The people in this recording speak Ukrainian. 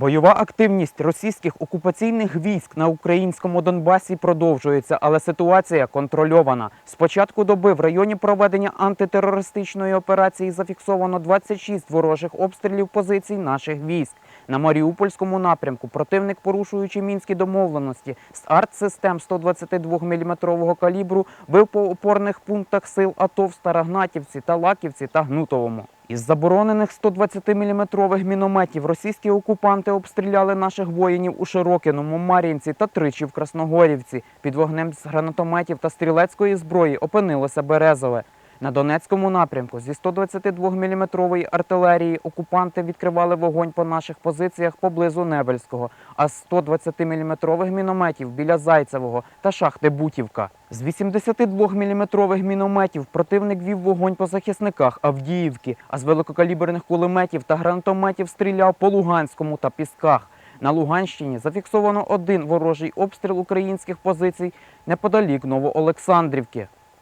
Бойова активність російських окупаційних військ на українському Донбасі продовжується, але ситуація контрольована. З початку доби в районі проведення антитерористичної операції зафіксовано 26 ворожих обстрілів позицій наших військ. На Маріупольському напрямку противник, порушуючи мінські домовленості з артсистем 122 мм калібру, бив по опорних пунктах сил АТО в Старогнатівці, Талаківці та Гнутовому. Із заборонених 120-мм мінометів російські окупанти обстріляли наших воїнів у Широкиному, Мар'їнці та тричі в Красногорівці. Під вогнем з гранатометів та стрілецької зброї опинилося Березове. На Донецькому напрямку зі 122-мм артилерії окупанти відкривали вогонь по наших позиціях поблизу Небельського, а з 120-мм мінометів біля Зайцевого та шахти Бутівка. З 82-мм мінометів противник вів вогонь по захисниках Авдіївки, а з великокаліберних кулеметів та гранатометів стріляв по Луганському та Пісках. На Луганщині зафіксовано один ворожий обстріл українських позицій неподалік Новоолександрівки.